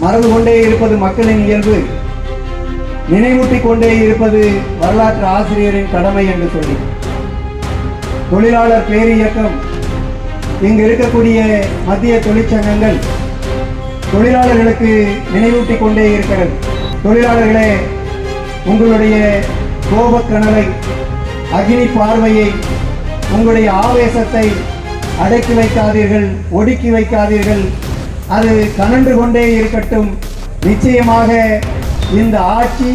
மறந்து கொண்டே இருப்பது மக்களின் இயல்பு. நினைவூட்டிக் கொண்டே இருப்பது வரலாற்று ஆசிரியரின் கடமை என்று சொல்லி. தொழிலாளர் பேரியக்கம். இங்கு இருக்கக்கூடிய மத்திய தொழிற்சங்கங்கள் தொழிலாளர்களுக்கு நினைவூட்டிக் கொண்டே இருக்கிறது. தொழிலாளர்களே உங்களுடைய கோபக்கணலை அக்னி பார்வையை உங்களுடைய ஆவேசத்தை அடக்கி வைக்காதீர்கள் ஒடுக்கி வைக்காதீர்கள். அது கனன்று கொண்டே இருக்கட்டும். நிச்சயமாக இந்த ஆட்சி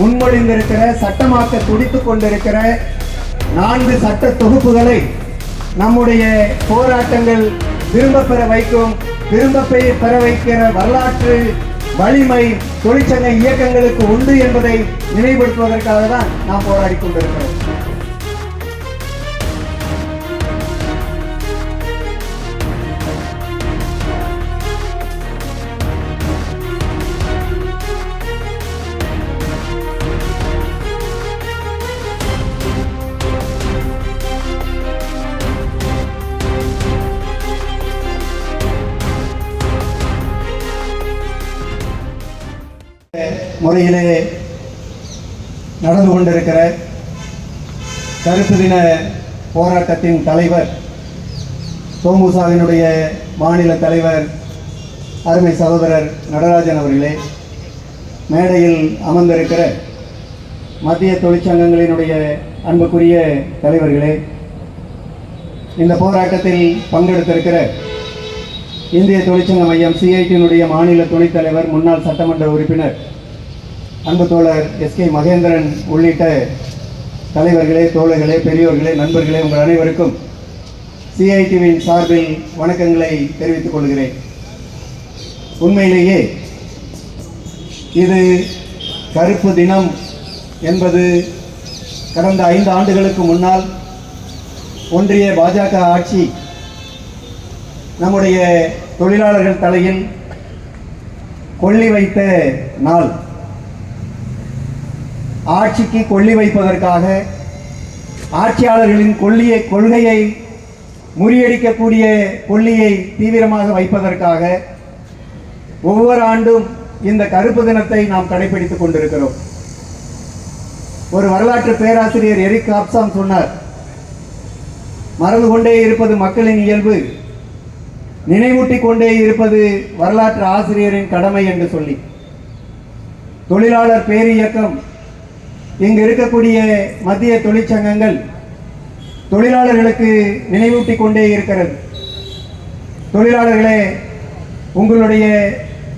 முன்மொழிந்திருக்கிற சட்டமாக்க துடித்து கொண்டிருக்கிற நான்கு சட்ட தொகுப்புகளை நம்முடைய போராட்டங்கள் திரும்ப பெற வைக்கும் திரும்ப பெ- பெற வைக்கிற வரலாற்று வலிமை தொழிற்சங்க இயக்கங்களுக்கு உண்டு என்பதை நினைவுபடுத்துவதற்காக தான் நாம் போராடி கொண்டிருக்கிறோம். முறையிலே நடந்து கொண்டிருக்கிற கருத்து தின போராட்டத்தின் தலைவர் சோமுசாவினுடைய மாநில தலைவர் அருமை சகோதரர் நடராஜன் அவர்களே மேடையில் அமர்ந்திருக்கிற மத்திய தொழிற்சங்கங்களினுடைய அன்புக்குரிய தலைவர்களே இந்த போராட்டத்தில் பங்கெடுத்திருக்கிற இந்திய தொழிற்சங்க மையம் சிஐடியினுடைய மாநில துணைத் தலைவர் முன்னாள் சட்டமன்ற உறுப்பினர் அன்பு தோழர் எஸ்கே மகேந்திரன் உள்ளிட்ட தலைவர்களே தோழர்களே பெரியோர்களே நண்பர்களே உங்கள் அனைவருக்கும் சிஐடிவின் சார்பில் வணக்கங்களை தெரிவித்துக் கொள்கிறேன். உண்மையிலேயே இது கருப்பு தினம் என்பது கடந்த ஐந்து ஆண்டுகளுக்கு முன்னால் ஒன்றிய பாஜக ஆட்சி நம்முடைய தொழிலாளர்கள் தலையில் கொள்ளி வைத்த நாள். ஆட்சிக்கு கொள்ளி வைப்பதற்காக ஆட்சியாளர்களின் கொள்ளியை கொள்கையை முறியடிக்கக்கூடிய கொள்ளியை தீவிரமாக வைப்பதற்காக ஒவ்வொரு ஆண்டும் இந்த கருப்பு தினத்தை நாம் கடைபிடித்துக் கொண்டிருக்கிறோம். ஒரு வரலாற்று பேராசிரியர் எரிக் ஆப்சாம் சொன்னார் மறந்து கொண்டே இருப்பது மக்களின் இயல்பு நினைவூட்டிக் கொண்டே இருப்பது வரலாற்று ஆசிரியரின் கடமை என்று சொல்லி. தொழிலாளர் பேரியக்கம் இங்கு இருக்கக்கூடிய மத்திய தொழிற்சங்கங்கள் தொழிலாளர்களுக்கு நினைவூட்டிக் கொண்டே இருக்கிறது. தொழிலாளர்களே உங்களுடைய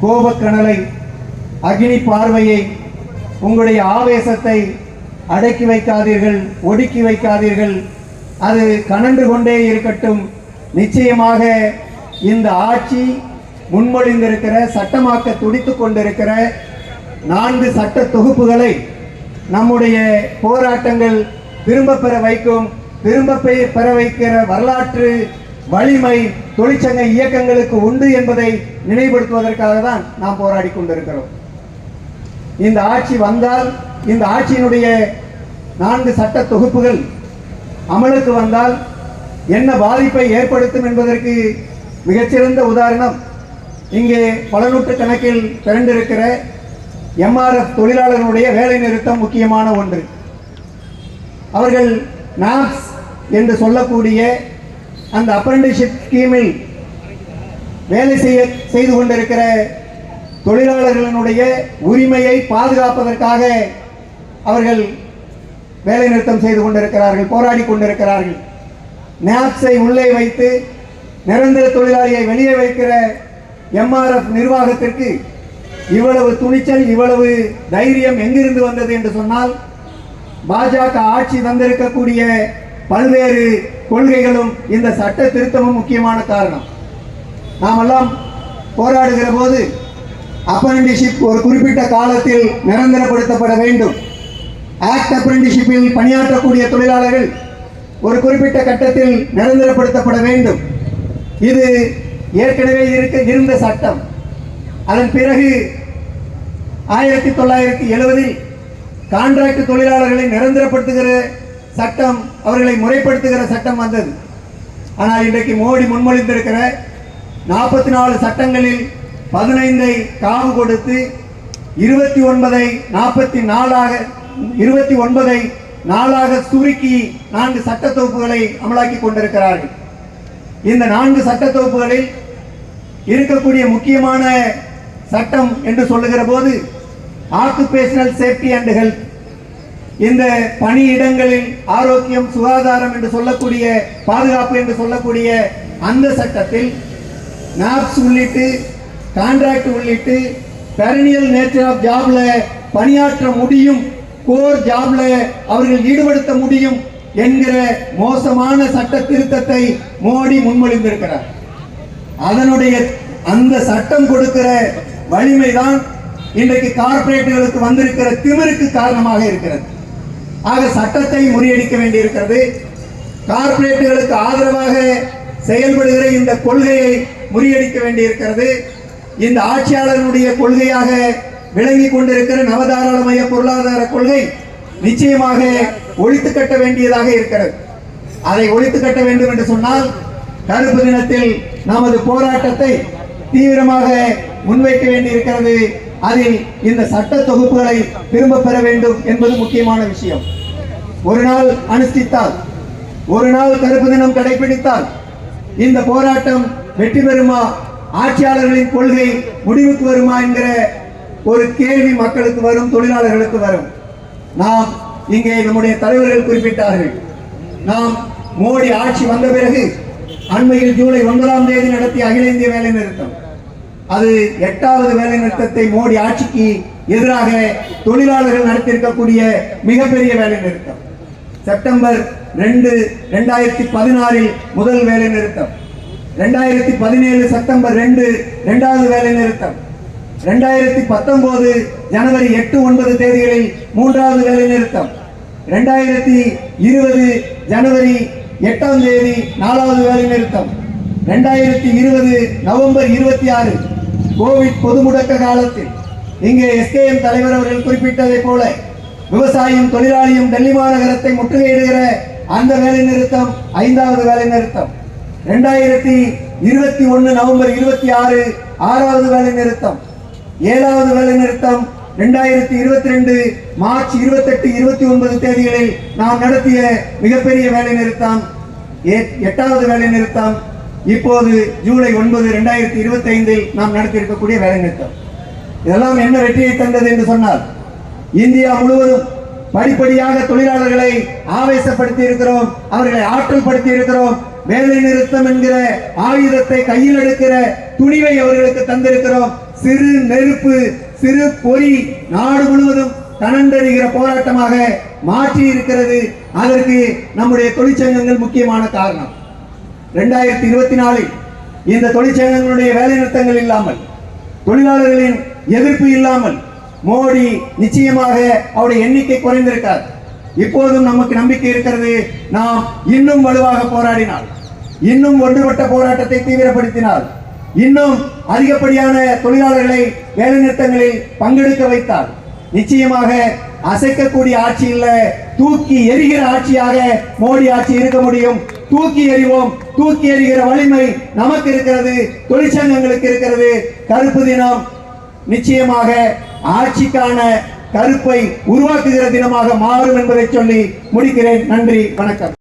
கோபக்கணலை அக்னி பார்வையை உங்களுடைய ஆவேசத்தை அடக்கி வைக்காதீர்கள் ஒடுக்கி வைக்காதீர்கள். அது கனன்று கொண்டே இருக்கட்டும். நிச்சயமாக இந்த ஆட்சி முன்மொழிந்திருக்கிற சட்டமாக்க துடித்து கொண்டிருக்கிற நான்கு சட்ட தொகுப்புகளை நம்முடைய போராட்டங்கள் திரும்ப பெற வைக்கும் திரும்ப பெ- பெற வைக்கிற வரலாற்று வலிமை தொழிற்சங்க இயக்கங்களுக்கு உண்டு என்பதை நினைவுபடுத்துவதற்காக தான் நாம் போராடி கொண்டிருக்கிறோம். இந்த ஆட்சி வந்தால் இந்த ஆட்சியினுடைய நான்கு சட்ட தொகுப்புகள் அமலுக்கு வந்தால் என்ன பாதிப்பை ஏற்படுத்தும் என்பதற்கு மிகச்சிறந்த உதாரணம் இங்கே பல நூற்று கணக்கில் திரண்டிருக்கிற எம்ஆர்எஃப் தொழிலாளர்களுடைய வேலை நிறுத்தம் முக்கியமான ஒன்று. அவர்கள் நாப்ஸ் என்று சொல்லக்கூடிய அந்த அப்ரண்டிஷிப் ஸ்கீமில் வேலை செய்ய செய்து கொண்டிருக்கிற தொழிலாளர்களினுடைய உரிமையை பாதுகாப்பதற்காக அவர்கள் வேலை நிறுத்தம் செய்து கொண்டிருக்கிறார்கள் போராடி கொண்டிருக்கிறார்கள். நாப்ஸை உள்ளே வைத்து நிரந்தர தொழிலாளியை வெளியே வைக்கிற எம்ஆர்எஃப் நிர்வாகத்திற்கு இவ்வளவு துணிச்சல் இவ்வளவு தைரியம் எங்கிருந்து வந்தது என்று சொன்னால் பாஜக ஆட்சி தந்திருக்கக்கூடிய பல்வேறு கொள்கைகளும் இந்த சட்ட திருத்தமும் முக்கியமான காரணம். நாமெல்லாம் போராடுகிற போது அப்ரண்டிஷிப் ஒரு குறிப்பிட்ட காலத்தில் நிரந்தரப்படுத்தப்பட வேண்டும். ஆக்ட் அப்ரண்டிஷிப்பில் பணியாற்றக்கூடிய தொழிலாளர்கள் ஒரு குறிப்பிட்ட கட்டத்தில் நிரந்தரப்படுத்தப்பட வேண்டும். இது ஏற்கனவே இருக்க இருந்த சட்டம். அதன் பிறகு ஆயிரத்தி தொள்ளாயிரத்தி எழுபதில் கான்ட்ராக்ட் தொழிலாளர்களை நிரந்தரப்படுத்துகிற சட்டம் அவர்களை முறைப்படுத்துகிற சட்டம் வந்தது. ஆனால் இன்றைக்கு மோடி முன்மொழிந்திருக்கிற நாற்பத்தி நாலு சட்டங்களில் பதினைந்தை காவு கொடுத்து இருபத்தி ஒன்பதை நாற்பத்தி நாலாக இருபத்தி ஒன்பதை நாளாக சுருக்கி நான்கு சட்ட தொகுப்புகளை அமலாக்கி கொண்டிருக்கிறார்கள். இந்த நான்கு சட்ட தொகுப்புகளில் இருக்கக்கூடிய முக்கியமான சட்டம் என்று சொல்லுகிற போது ஆக்குபேஷனல் சேஃப்டி அண்ட் ஹெல்த் இந்த பணியிடங்களில் ஆரோக்கியம் சுகாதாரம் என்று சொல்லக்கூடிய பாதுகாப்பு என்று சொல்லக்கூடிய அந்த சட்டத்தில் நாப்ஸ் உள்ளிட்டு கான்ட்ராக்ட் உள்ளிட்டு பெரனியல் நேச்சர் ஆஃப் ஜாப்ல பணியாற்ற முடியும் கோர் ஜாப்ல அவர்கள் ஈடுபடுத்த முடியும் என்கிற மோசமான சட்ட திருத்தத்தை மோடி முன்மொழிந்திருக்கிறார். அதனுடைய அந்த சட்டம் கொடுக்கிற வலிமைதான் இன்றைக்கு கார்ப்பரேட்டுகளுக்கு வந்திருக்கிற திமிருக்கு காரணமாக இருக்கிறது. ஆக சட்டத்தை முறியடிக்க வேண்டியிருக்கிறது. கார்ப்பரேட்டுகளுக்கு ஆதரவாக செயல்படுகிற இந்த கொள்கையை முறியடிக்க வேண்டியிருக்கிறது. இந்த ஆட்சியாளருடைய கொள்கையாக விளங்கி கொண்டிருக்கிற நவதாராளமய பொருளாதார கொள்கை நிச்சயமாக ஒழித்து கட்ட வேண்டியதாக இருக்கிறது. அதை ஒழித்து கட்ட வேண்டும் என்று சொன்னால் கருப்பு தினத்தில் நமது போராட்டத்தை தீவிரமாக முன்வைக்க வேண்டியிருக்கிறது. அதில் இந்த சட்ட தொகுப்புகளை திரும்ப பெற வேண்டும் என்பது முக்கியமான விஷயம். ஒரு நாள் அனுஷ்டித்தால் ஒரு நாள் கருப்பு தினம் கடைபிடித்தால் இந்த போராட்டம் வெற்றி பெறுமா? ஆட்சியாளர்களின் கொள்கை முடிவுக்கு வருமா என்கிற ஒரு கேள்வி மக்களுக்கு வரும் தொழிலாளர்களுக்கு வரும். நாம் இங்கே நம்முடைய தலைவர்கள் குறிப்பிட்டார்கள். நாம் மோடி ஆட்சி வந்த பிறகு அண்மையில் ஜூலை ஒன்பதாம் தேதி நடத்திய அகில இந்திய வேலை நிறுத்தம். அது எட்டாவது வேலை நிறுத்தத்தை மோடி ஆட்சிக்கு எதிராக தொழிலாளர்கள் நடத்தியிருக்கக்கூடிய மிகப்பெரிய வேலை நிறுத்தம். செப்டம்பர் ரெண்டு ரெண்டாயிரத்தி பதினாறில் முதல் வேலை நிறுத்தம். ரெண்டாயிரத்தி பதினேழு செப்டம்பர் ரெண்டு ரெண்டாவது வேலை நிறுத்தம். ரெண்டாயிரத்தி பத்தொன்பது ஜனவரி எட்டு ஒன்பது தேதிகளில் மூன்றாவது வேலை நிறுத்தம். ரெண்டாயிரத்தி இருபது ஜனவரி எட்டாம் தேதி நாலாவது வேலை நிறுத்தம். ரெண்டாயிரத்தி இருபது நவம்பர் இருபத்தி ஆறு. கோவிட் பொது முடக்க காலத்தில் இங்கே எஸ்கேஎம் தலைவர் அவர்கள் குறிப்பிட்டதை போல விவசாயியும் தொழிலாளியும் டெல்லி மாநகரத்தை முற்றுகையிடுகிற அந்த வேலை நிறுத்தம் ஐந்தாவது வேலை நிறுத்தம். ரெண்டாயிரத்தி இருபத்தி ஒன்று நவம்பர் இருபத்தி ஆறு ஆறாவது வேலை நிறுத்தம். ஏழாவது வேலை நிறுத்தம் ரெண்டாயிரத்தி இருபத்தி ரெண்டு மார்ச் இருபத்தெட்டு இருபத்தி ஒன்பது தேதிகளில் நாம் நடத்திய மிகப்பெரிய வேலை நிறுத்தம். எட்டாவது வேலை நிறுத்தம். இப்போது ஜூலை ஒன்பது ரெண்டாயிரத்தி இருபத்தி ஐந்தில் நாம் நடத்தியிருக்கக்கூடிய வேலை நிறுத்தம். இதெல்லாம் என்ன வெற்றியை தந்தது என்று சொன்னால் இந்தியா முழுவதும் படிப்படியாக தொழிலாளர்களை ஆவேசப்படுத்தி இருக்கிறோம் அவர்களை ஆற்றல் படுத்தி இருக்கிறோம். வேலை நிறுத்தம் என்கிற ஆயுதத்தை கையில் எடுக்கிற துணிவை அவர்களுக்கு தந்திருக்கிறோம். சிறு நெருப்பு சிறு பொறி நாடு முழுவதும் தனண்டறிகிற போராட்டமாக மாற்றி இருக்கிறது அதற்கு நம்முடைய தொழிற்சங்கங்கள் முக்கியமான காரணம். ரெண்டாயிரத்தி இருபத்தி நாலில் இந்த தொழிற்சங்கங்களுடைய வேலை நிறுத்தங்கள் இல்லாமல் தொழிலாளர்களின் எதிர்ப்பு இல்லாமல் மோடி நிச்சயமாக அவருடைய எண்ணிக்கை குறைந்திருக்கார் இப்போதும் நமக்கு நம்பிக்கை இருக்கிறது நாம் இன்னும் வலுவாக போராடினால் இன்னும் ஒன்றுபட்ட போராட்டத்தை தீவிரப்படுத்தினால் இன்னும் அதிகப்படியான தொழிலாளர்களை வேலைநிறுத்தங்களில் பங்கெடுக்க வைத்தால் நிச்சயமாக அசைக்கக்கூடிய ஆட்சி இல்லை தூக்கி எரிகிற ஆட்சியாக மோடி ஆட்சி இருக்க முடியும். தூக்கி எறிவோம். தூக்கி எறிகிற வலிமை நமக்கு இருக்கிறது. தொழிற்சங்கங்களுக்கு இருக்கிறது. கருப்பு தினம் நிச்சயமாக ஆட்சிக்கான கருப்பை உருவாக்குகிற தினமாக மாறும் என்பதை சொல்லி முடிக்கிறேன். நன்றி. வணக்கம்.